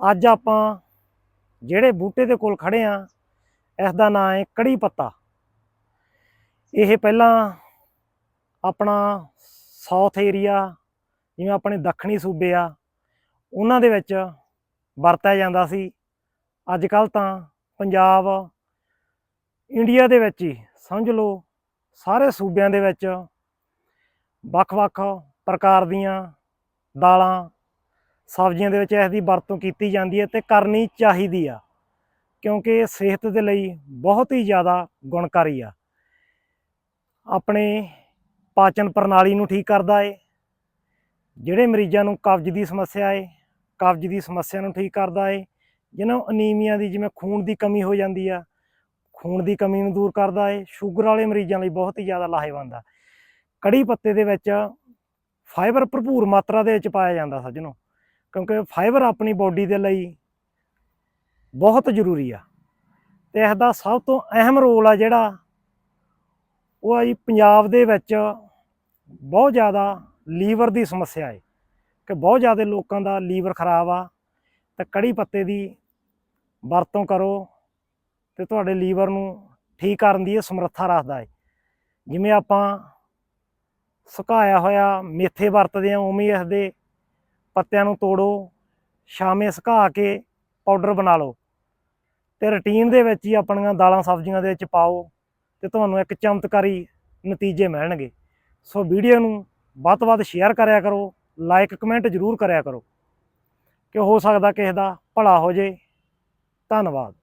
ਅੱਜ ਆਪਾਂ ਜਿਹੜੇ ਬੂਟੇ ਦੇ ਕੋਲ ਖੜੇ ਆ, ਇਸ ਦਾ ਨਾਮ ਹੈ ਕੜੀ ਪੱਤਾ। ਇਹ ਪਹਿਲਾਂ ਆਪਣਾ ਸਾਊਥ ਏਰੀਆ ਜਿਵੇਂ ਆਪਣੇ ਦੱਖਣੀ ਸੂਬੇ ਆ, ਉਹਨਾਂ ਦੇ ਵਿੱਚ ਵਰਤਿਆ ਜਾਂਦਾ ਸੀ। ਅੱਜ ਕੱਲ ਤਾਂ ਪੰਜਾਬ ਇੰਡੀਆ ਦੇ ਵਿੱਚ ਹੀ, ਸਮਝ ਲਓ, ਸਾਰੇ ਸੂਬਿਆਂ ਦੇ ਵਿੱਚ ਵੱਖ-ਵੱਖ ਪ੍ਰਕਾਰ ਦੀਆਂ ਦਾਲਾਂ ਸਬਜ਼ੀਆਂ ਦੇ ਵਿੱਚ ਇਸ ਦੀ ਵਰਤੋਂ ਕੀਤੀ ਜਾਂਦੀ ਹੈ ਤੇ ਕਰਨੀ ਚਾਹੀਦੀ ਆ, ਕਿਉਂਕਿ ਇਹ ਸਿਹਤ ਦੇ ਲਈ ਬਹੁਤ ਹੀ ਜ਼ਿਆਦਾ ਗੁਣਕਾਰੀ ਆ। ਆਪਣੇ ਪਾਚਨ ਪ੍ਰਣਾਲੀ ਨੂੰ ਠੀਕ ਕਰਦਾ ਏ, ਜਿਹੜੇ ਮਰੀਜ਼ਾਂ ਨੂੰ ਕਬਜ਼ ਦੀ ਸਮੱਸਿਆ ਏ, ਕਬਜ਼ ਦੀ ਸਮੱਸਿਆ ਨੂੰ ਠੀਕ ਕਰਦਾ ਏ ਜਿਨ੍ਹਾਂ ਨੂੰ ਅਨੀਮੀਆ ਦੀ ਜਿਵੇਂ ਖੂਨ ਦੀ ਕਮੀ ਹੋ ਜਾਂਦੀ ਆ, ਖੂਨ ਦੀ ਕਮੀ ਨੂੰ ਦੂਰ ਕਰਦਾ ਏ, ਸ਼ੂਗਰ ਵਾਲੇ ਮਰੀਜ਼ਾਂ ਲਈ ਬਹੁਤ ਹੀ ਜ਼ਿਆਦਾ ਲਾਹੇਵੰਦ ਆ। ਕੜੀ ਪੱਤੇ ਦੇ ਵਿੱਚ ਫਾਈਬਰ ਭਰਪੂਰ ਮਾਤਰਾ ਦੇ ਵਿੱਚ ਪਾਇਆ ਜਾਂਦਾ ਸੱਜਣੋ। ਕਿਉਂਕਿ ਫਾਈਬਰ ਆਪਣੀ ਬੋਡੀ ਦੇ ਲਈ ਬਹੁਤ ਜ਼ਰੂਰੀ ਆ। ਤੇ ਇਸ ਦਾ ਸਭ ਤੋਂ ਅਹਿਮ ਰੋਲ ਆ ਜਿਹੜਾ, ਉਹ ਆ ਜੀ ਪੰਜਾਬ ਦੇ ਵਿੱਚ ਬਹੁਤ ਜ਼ਿਆਦਾ ਲੀਵਰ ਦੀ ਸਮੱਸਿਆ ਹੈ ਕਿ ਬਹੁਤ ਜ਼ਿਆਦਾ ਲੋਕਾਂ ਦਾ ਲੀਵਰ ਖਰਾਬ ਆ। ਤੇ ਕੜੀ ਪੱਤੇ ਦੀ ਵਰਤੋਂ ਕਰੋ ਤੇ ਤੁਹਾਡੇ ਲੀਵਰ ਨੂੰ ਠੀਕ ਕਰਨ ਦੀ ਇਹ ਸਮਰੱਥਾ ਰੱਖਦਾ ਹੈ। ਜਿਵੇਂ ਆਪਾਂ ਸੁਕਾਇਆ ਹੋਇਆ ਮੇਥੇ ਵਰਤਦੇ ਆ ਉਵੇਂ ਹੀ ਇਸ ਦੇ ਪੱਤਿਆਂ ਨੂੰ ਤੋੜੋ ਸ਼ਾਮੇ ਸੁਕਾ ਕੇ ਪਾਊਡਰ ਬਣਾ ਲਓ ਤੇ ਰੁਟੀਨ ਦੇ ਵਿੱਚ ਹੀ ਆਪਣੀਆਂ ਦਾਲਾਂ ਸਬਜ਼ੀਆਂ ਦੇ ਵਿੱਚ ਪਾਓ ਤੇ ਤੁਹਾਨੂੰ ਇੱਕ ਚਮਤਕਾਰੀ ਨਤੀਜੇ ਮਿਲਣਗੇ। ਸੋ ਵੀਡੀਓ ਨੂੰ ਵੱਧ ਤੋਂ ਵੱਧ ਸ਼ੇਅਰ ਕਰਿਆ ਕਰੋ ਲਾਈਕ ਕਮੈਂਟ ਜ਼ਰੂਰ ਕਰਿਆ ਕਰੋ ਕਿ ਹੋ ਸਕਦਾ ਕਿਸੇ ਦਾ ਭਲਾ ਹੋ ਜੇ। ਧੰਨਵਾਦ।